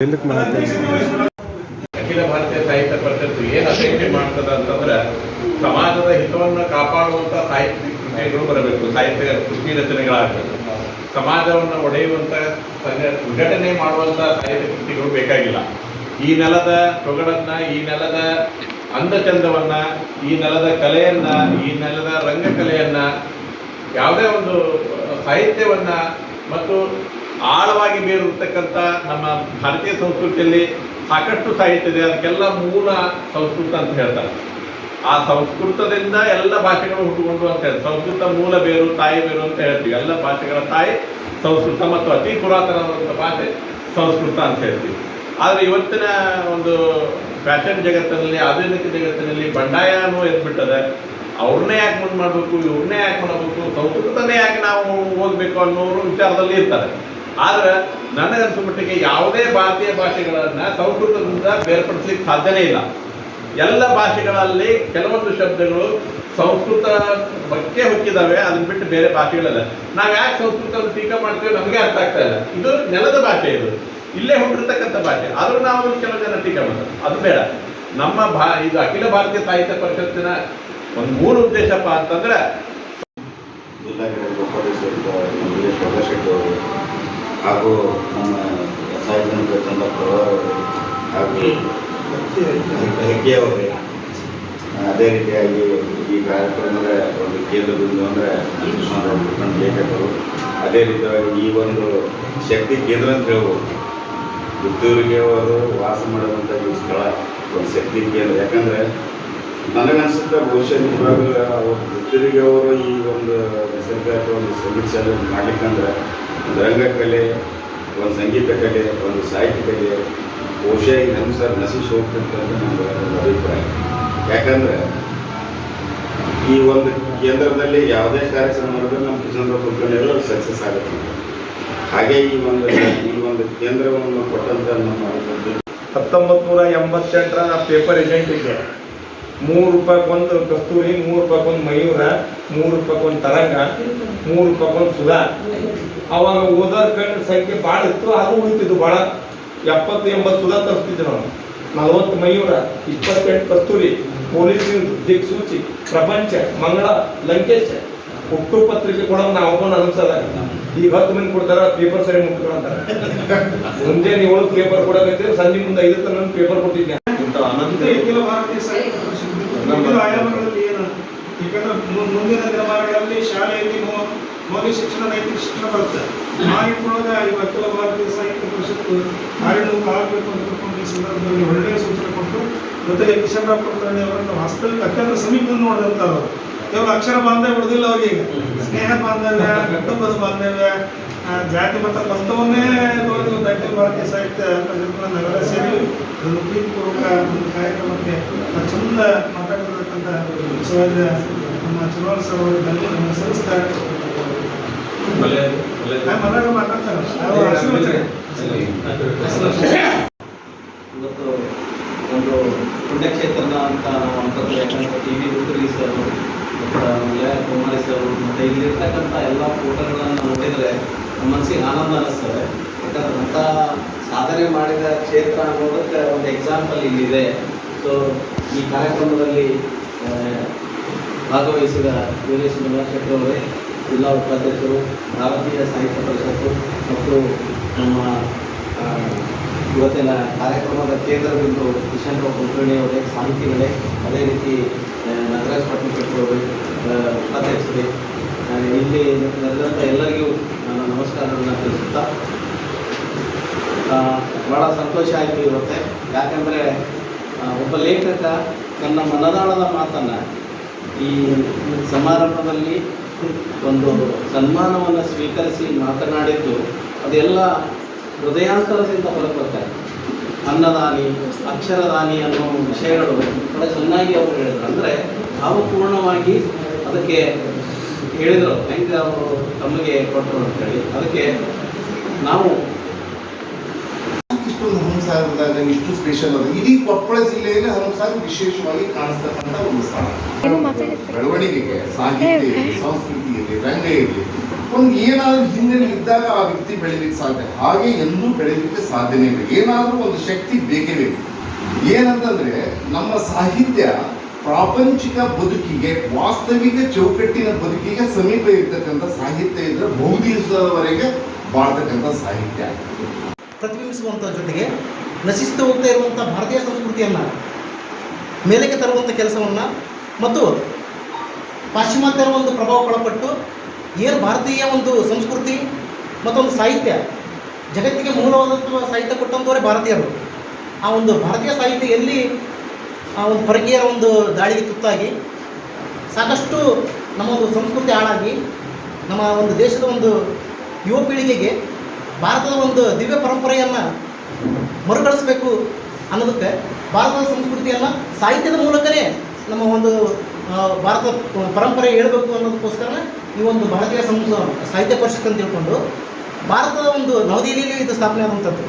ಅಖಿಲ ಭಾರತೀಯ ಸಾಹಿತ್ಯ ಪರಿಷತ್ತು ಏನು ಅಪೇಕ್ಷೆ ಮಾಡ್ತದ ಅಂತಂದ್ರೆ ಸಮಾಜದ ಹಿತವನ್ನು ಕಾಪಾಡುವಂತ ಸಾಹಿತ್ಯ ಕೃತಿಗಳು ಬರಬೇಕು, ಸಾಹಿತ್ಯ ಕೃತಿ ರಚನೆಗಳಾಗಬೇಕು. ಸಮಾಜವನ್ನು ಒಡೆಯುವಂತ ವಿಘಟನೆ ಮಾಡುವಂತ ಸಾಹಿತ್ಯ ಕೃತಿಗಳು ಬೇಕಾಗಿಲ್ಲ. ಈ ನೆಲದ ಸೊಗಡನ್ನ ಈ ನೆಲದ ಅಂದಚಂದವನ್ನ, ಈ ನೆಲದ ಕಲೆಯನ್ನ, ಈ ನೆಲದ ರಂಗಕಲೆಯನ್ನ ಯಾವುದೇ ಒಂದು ಸಾಹಿತ್ಯವನ್ನ ಮತ್ತು ಆಳವಾಗಿ ಬೇರಿರ್ತಕ್ಕಂಥ ನಮ್ಮ ಭಾರತೀಯ ಸಂಸ್ಕೃತಿಯಲ್ಲಿ ಸಾಕಷ್ಟು ಸಾಹಿತ್ಯ ಇದೆ. ಅದಕ್ಕೆಲ್ಲ ಮೂಲ ಸಂಸ್ಕೃತ ಅಂತ ಹೇಳ್ತಾರೆ. ಆ ಸಂಸ್ಕೃತದಿಂದ ಎಲ್ಲ ಭಾಷೆಗಳು ಹುಟ್ಟುಕೊಂಡು ಅಂತ ಹೇಳಿ ಸಂಸ್ಕೃತ ಮೂಲ ಬೇರು, ತಾಯಿ ಬೇರು ಅಂತ ಹೇಳ್ತೀವಿ. ಎಲ್ಲ ಭಾಷೆಗಳ ತಾಯಿ ಸಂಸ್ಕೃತ ಮತ್ತು ಅತಿ ಪುರಾತನವಾದಂಥ ಭಾಷೆ ಸಂಸ್ಕೃತ ಅಂತ ಹೇಳ್ತೀವಿ. ಆದರೆ ಇವತ್ತಿನ ಒಂದು ಫ್ಯಾಷನ್ ಜಗತ್ತಿನಲ್ಲಿ, ಆಧುನಿಕ ಜಗತ್ತಿನಲ್ಲಿ ಬಂಡಾಯ ಅನ್ನೋ ಎದ್ಬಿಟ್ಟದೆ. ಅವ್ರನ್ನೇ ಯಾಕೆ ಮುಂದೆ ಮಾಡಬೇಕು, ಇವ್ರನ್ನೇ ಯಾಕೆ ಮಾಡಬೇಕು, ಸಂಸ್ಕೃತನೇ ಯಾಕೆ ನಾವು ಓದಬೇಕು ಅನ್ನೋರು ವಿಚಾರದಲ್ಲಿ ಇರ್ತಾರೆ. ಆದ್ರೆ ನನಗನ್ಸೋ ಮಟ್ಟಿಗೆ ಯಾವುದೇ ಭಾರತೀಯ ಭಾಷೆಗಳನ್ನ ಸಂಸ್ಕೃತದಿಂದ ಬೇರ್ಪಡಿಸ್ಲಿಕ್ಕೆ ಸಾಧ್ಯನೇ ಇಲ್ಲ. ಎಲ್ಲ ಭಾಷೆಗಳಲ್ಲಿ ಕೆಲವೊಂದು ಶಬ್ದಗಳು ಸಂಸ್ಕೃತ ಬಗ್ಗೆ ಹೊಕ್ಕಿದಾವೆ ಅದನ್ನ ಬಿಟ್ಟು ಬೇರೆ ಭಾಷೆಗಳಲ್ಲ. ನಾವು ಯಾಕೆ ಸಂಸ್ಕೃತವನ್ನು ಟೀಕಾ ಮಾಡ್ತೇವೆ ನಮಗೆ ಅರ್ಥ ಆಗ್ತಾ ಇಲ್ಲ. ಇದು ನೆಲದ ಭಾಷೆ ಇದು. ಇಲ್ಲೇ ಹುಟ್ಟಿರ್ತಕ್ಕಂಥ ಭಾಷೆ. ಆದರೂ ನಾವು ಕೆಲವು ಜನ ಟೀಕೆ ಮಾಡೋದು ಅದು ಬೇಡ. ನಮ್ಮ ಭಾ, ಇದು ಅಖಿಲ ಭಾರತೀಯ ಸಾಹಿತ್ಯ ಪರಿಷತ್ತಿನ ಒಂದು ಮೂಲ ಉದ್ದೇಶಪ್ಪ ಅಂತಂದ್ರೆ ಜಿಲ್ಲಾಧಿಕಾರಿ ಹಾಗೂ ನಮ್ಮ ಸಾರ್ವಜನಿಕ ಚಂದ್ರಪ್ಪ ಹಾಗೂ ಹೆಗ್ಗೆ ಅವರು ಅದೇ ರೀತಿಯಾಗಿ ಈ ಕಾರ್ಯಕ್ರಮದ ಒಂದು ಕೇಂದ್ರ ಬಿಂದು ಅಂದರೆ ನಮ್ಮ ಲೇಖಕರು ಅದೇ ರೀತಿಯಾಗಿ ಈ ಒಂದು ಶಕ್ತಿ ಕೇಂದ್ರ ಅಂತ ಹೇಳ್ಬೋದು. ಪುತ್ತೂರಿಗೆ ಅವರು ವಾಸ ಮಾಡುವಂಥ ಈ ಸ್ಥಳ ಒಂದು ಶಕ್ತಿ ಕೇಂದ್ರ. ಯಾಕಂದರೆ ನನಗನ್ಸುತ್ತೆ ಬಹುಶಃ ನಿಜವಾಗ್ಲೂ ಅವರು ಪುತ್ತೂರಿಗೆ ಅವರು ಈ ಒಂದು ನಿಸರ್ಗ ಅಥವಾ ಒಂದು ಸಮೀಕ್ಷೆ ಮಾಡ್ಲಿಕ್ಕಂದ್ರೆ ಒಂದು ರಂಗಕಲೆ ಒಂದು ಸಂಗೀತ ಕಲೆ, ಒಂದು ಸಾಹಿತ್ಯ ಕಲೆ, ಬಹುಶಃ ನಮ್ಮ ಸರ್ ನಶಿಸಿ ಹೋಗ್ತಿತ್ತು ಅಂತ ನನ್ನ ಅಭಿಪ್ರಾಯ. ಯಾಕಂದರೆ ಈ ಒಂದು ಕೇಂದ್ರದಲ್ಲಿ ಯಾವುದೇ ಕಾರ್ಯಕ್ರಮ ಮಾಡಿದ್ರೆ ನಮ್ಮ ಕೃಷ್ಣ ಕುಟುಂಬ ಸಕ್ಸಸ್ ಆಗುತ್ತೆ. ಹಾಗೆ ಈ ಒಂದು ಈ ಒಂದು ಕೇಂದ್ರವನ್ನು ಕೊಟ್ಟಂತ ನಮ್ಮ ಹತ್ತೊಂಬತ್ತು ನೂರ ಎಂಬತ್ತೆಂಟರ ಪೇಪರ್ ಏಜೆಂಟ್ ಇದ್ದೆ ಮೂರು ರೂಪಾಯಿಗೊಂದು ಕಸ್ತೂರಿ, ಮೂರು ರೂಪಾಯಿಗೊಂದು ಮಯೂರ, ಮೂರು ರೂಪಾಯಿಗೊಂದು ತರಂಗ, ಮೂರು ರೂಪಾಯಿಗೊಂದು ಸುಧಾ. ಅವಾಗ ಓದೋರ್ ಕಣ್ಣು ಸಂಖ್ಯೆ ಭಾಳ ಇತ್ತು, ಅದು ಉಳಿತಿದ್ದು ಭಾಳ ಎಪ್ಪತ್ತು, ಎಂಬತ್ತು ಸುಧಾ ತರಿಸ್ತಿದ್ವಿ ನಾವು ನಲವತ್ತು ಮಯೂರ, ಇಪ್ಪತ್ತೆಂಟು ಕಸ್ತೂರಿ, ಪೊಲೀಸ್ ನ್ಯೂಸ್ ದಿಕ್ಸೂಚಿ, ಪ್ರಪಂಚ, ಮಂಗಳ, ಲಂಕೇಶ್. ಹುಟ್ಟು ಪತ್ರಿಕೆ ಕೊಡೋದು ನಾವು ಒಬ್ಬನ ಅನ್ಸಲ್ಲ ಈಗ ಹತ್ತು ಮಂದಿ ಕೊಡ್ತಾರ ಪೇಪರ್ ಸರಿ ಮುಟ್ಕೊಂತಾರೆ ಮುಂಜಾನೆ ಏಳು ಪೇಪರ್ ಕೊಡಕತ್ತಿದ್ರೆ ಸಂಜೆ ಮುಂದೆ ಐದು ತನಕ ಪೇಪರ್ ಕೊಟ್ಟಿದ್ದೆ ಇಂಥ ಅನಂತ ಅಖಿಲ ಭಾರತೀಯ ವಿವಿಧ ಆಯಾಮಗಳಲ್ಲಿ ಏನು ಯಾಕಂದ್ರೆ ಮುಂದಿನ ದಿನಮಾನಗಳಲ್ಲಿ ಶಾಲೆಯಲ್ಲಿ ಮೌಲ್ಯ ಶಿಕ್ಷಣ ನೈತಿಕ ಶಿಕ್ಷಣ ಬರುತ್ತೆ. ನಿಟ್ಟಿನೊಳಗೆ ಈ ಅಖಿಲ ಭಾರತೀಯ ಸಾಹಿತ್ಯ ಪರಿಷತ್ತು ಕಾರ್ಯನಿರ್ವಹ ಆಗಬೇಕು ಅಂತ ಈ ಸಂದರ್ಭದಲ್ಲಿ ಒಳ್ಳೆಯ ಸೂಚನೆ ಕೊಟ್ಟು ಜೊತೆಗೆ ಕಿಶನ್ ರಾವ್ ಅವರನ್ನು ವಾಸ್ತವಿಕ ಅತ್ಯಂತ ಸಮೀಪದಿಂದ ನೋಡಿದಂಥವ್ರು ಕೇವಲ ಅಕ್ಷರ ಬಾಂಧವ್ಯ ಬಿಡುದಿಲ್ಲ ಅವರಿಗೆ ಸ್ನೇಹ ಬಾಂಧವ್ಯ ಕುಟುಂಬದ ಬಾಂಧವ್ಯ ಜಾತಿ ಮತ ಪಂಥವನ್ನೇ ನೋಡಿ ಒಂದು ಅಖಿಲ ಭಾರತೀಯ ಸಾಹಿತ್ಯ ನಗರ ಸೇರಿ ಒಂದು ಪ್ರೀತಿಪೂರ್ವಕ ಒಂದು ಕಾರ್ಯಕ್ರಮಕ್ಕೆ ಚಂದ ಮಾತಾಡಿರ್ತಕ್ಕಂಥ ಸಮಾಜ ನಮ್ಮ ಚುನಾವಣಾ ಸರ್ ಅವರು ಸಲ್ಲಿಸ್ತಾ ಮನೆಯಾಗ ಮಾತಾಡ್ತಾರೆ ಇವತ್ತು ಪುಣ್ಯಕ್ಷೇತ್ರದ ಅಂತ ಅನ್ಕೋತೀವಿ ಯಾಕಂದ್ರೆ ಟಿ ವಿ ರುದ್ರಿ ಸರ್ ಮತ್ತು ಮಲಯ ಕುಮಾರಿ ಸರ್ ಮತ್ತು ಇಲ್ಲಿರ್ತಕ್ಕಂಥ ಎಲ್ಲ ಫೋಟೋಗಳನ್ನು ನೋಡಿದರೆ ಮನಸ್ಸಿಗೆ ಆನಂದ ಅನ್ನಿಸ್ತದೆ ಯಾಕಂದ್ರೆ ಅಂಥ ಸಾಧನೆ ಮಾಡಿದ ಕ್ಷೇತ್ರ ಅನ್ನೋದಕ್ಕೆ ಒಂದು ಎಕ್ಸಾಂಪಲ್ ಇಲ್ಲಿದೆ. ಸೊ ಈ ಕಾರ್ಯಕ್ರಮದಲ್ಲಿ ಭಾಗವಹಿಸಿದ ವೀರೇಶ್ ಶೆಟ್ಟಿ ಅವರೇ, ಜಿಲ್ಲಾ ಉಪಾಧ್ಯಕ್ಷರು ಭಾರತೀಯ ಸಾಹಿತ್ಯ ಪರಿಷತ್ತು, ಮತ್ತು ನಮ್ಮ ಇವತ್ತಿನ ಕಾರ್ಯಕ್ರಮದ ಕೇಂದ್ರಬಿಂದು ಅವರೇ ಸಾಹಿತಿಗಳೇ ಅದೇ ರೀತಿ ನಾಗರಾಜ್ ಆ, ಉಪಾಧ್ಯಕ್ಷರೇ ಇಲ್ಲಿ ನೆರೆದಂಥ ಎಲ್ಲರಿಗೂ ನನ್ನ ನಮಸ್ಕಾರಗಳನ್ನು ತಿಳಿಸುತ್ತಾ ಭಾಳ ಸಂತೋಷ ಆಯಿತು ಇವತ್ತೆ. ಯಾಕಂದರೆ ಒಬ್ಬ ಲೇಖಕ ತನ್ನ ಮನದಾಳದ ಮಾತನ್ನು ಈ ಸಮಾರಂಭದಲ್ಲಿ ಒಂದು ಸನ್ಮಾನವನ್ನು ಸ್ವೀಕರಿಸಿ ಮಾತನಾಡಿದ್ದು ಅದೆಲ್ಲ ಹೃದಯಾಂತರದಿಂದ ಹೊರಕೊಳ್ತಾರೆ ಅನ್ನದಾನಿ ಅಕ್ಷರದಾನಿ ಅನ್ನೋ ವಿಷಯಗಳು ಬಹಳ ಚೆನ್ನಾಗಿ ಅವರು ಹೇಳಿದರು. ಅಂದರೆ ಭಾವಪೂರ್ಣವಾಗಿ ಅದಕ್ಕೆ ಹೇಳಿದರು. ಹೆಂಗೆ ಅವರು ತಮಗೆ ಕೊಟ್ಟರು ಅಂತೇಳಿ. ಅದಕ್ಕೆ ನಾವು ಇಷ್ಟೊಂದು ಹಂಸಾರದಾಗ ಇಷ್ಟು ಸ್ಪೆಷಲ್ ಅದು ಇಡೀ ಕೊಪ್ಪಳ ಜಿಲ್ಲೆಯಲ್ಲಿ ಹಂಸಾರ ವಿಶೇಷವಾಗಿ ಕಾಣಿಸ್ತಕ್ಕಂಥ ಒಂದು ಸ್ಥಳ. ಬೆಳವಣಿಗೆಗೆ ಸಾಹಿತ್ಯ ಇರಲಿ ಸಂಸ್ಕೃತಿ ಇರಲಿ ರಂಗ ಇರಲಿ ಒಂದು ಏನಾದರೂ ಹಿನ್ನೆಲೆ ಇದ್ದಾಗ ಆ ವ್ಯಕ್ತಿ ಬೆಳೀಲಿಕ್ಕೆ ಸಾಧ್ಯ. ಹಾಗೆ ಎಂದೂ ಬೆಳೀಲಿಕ್ಕೆ ಸಾಧ್ಯನೇ ಇಲ್ಲ. ಏನಾದರೂ ಒಂದು ಶಕ್ತಿ ಬೇಕೇ ಬೇಕು. ಏನಂತಂದ್ರೆ, ನಮ್ಮ ಸಾಹಿತ್ಯ ಪ್ರಾಪಂಚಿಕ ಬದುಕಿಗೆ, ವಾಸ್ತವಿಕ ಚೌಕಟ್ಟಿನ ಬದುಕಿಗೆ ಸಮೀಪ ಇರ್ತಕ್ಕಂಥ ಸಾಹಿತ್ಯ ಇದ್ರೆ ಬಹುದಿವಸದವರೆಗೆ ಬಾಳ್ತಕ್ಕಂಥ ಸಾಹಿತ್ಯ. ಪ್ರತಿಬಿಂಬಿಸುವಂಥ ಜೊತೆಗೆ ನಶಿಸ್ತಾ ಹೋಗ್ತಾ ಇರುವಂಥ ಭಾರತೀಯ ಸಂಸ್ಕೃತಿಯನ್ನು ಮೇಲೆಗೆ ತರುವಂಥ ಕೆಲಸವನ್ನು ಮತ್ತು ಪಾಶ್ಚಿಮಾತ್ಯರ ಒಂದು ಪ್ರಭಾವಕ್ಕೊಳಪಟ್ಟು ಏನು ಭಾರತೀಯ ಒಂದು ಸಂಸ್ಕೃತಿ ಮತ್ತೊಂದು ಸಾಹಿತ್ಯ? ಜಗತ್ತಿಗೆ ಮೂಲವಾದಂಥ ಸಾಹಿತ್ಯ ಕೊಟ್ಟಂಥವರೇ ಭಾರತೀಯರು. ಆ ಒಂದು ಭಾರತೀಯ ಸಾಹಿತ್ಯ ಎಲ್ಲಿ ಆ ಒಂದು ಪರಕೀಯರ ಒಂದು ದಾಳಿಗೆ ತುತ್ತಾಗಿ ಸಾಕಷ್ಟು ನಮ್ಮ ಒಂದು ಸಂಸ್ಕೃತಿ ಹಾಳಾಗಿ ನಮ್ಮ ಒಂದು ದೇಶದ ಒಂದು ಯುವ ಪೀಳಿಗೆಗೆ ಭಾರತದ ಒಂದು ದಿವ್ಯ ಪರಂಪರೆಯನ್ನು ಮರುಕಳಿಸ್ಬೇಕು ಅನ್ನೋದಕ್ಕೆ ಭಾರತದ ಸಂಸ್ಕೃತಿಯನ್ನು ಸಾಹಿತ್ಯದ ಮೂಲಕನೇ ನಮ್ಮ ಒಂದು ಭಾರತ ಪರಂಪರೆ ಹೇಳಬೇಕು ಅನ್ನೋದಕ್ಕೋಸ್ಕರ ಈ ಒಂದು ಭಾರತೀಯ ಸಂಸ್ಕೃತ ಸಾಹಿತ್ಯ ಪರಿಷತ್ ಅಂತ ತಿಳ್ಕೊಂಡು ಭಾರತದ ಒಂದು ನವದೆಹಲಿಯಲ್ಲಿ ಇದು ಸ್ಥಾಪನೆ ಆದಂಥದ್ದು.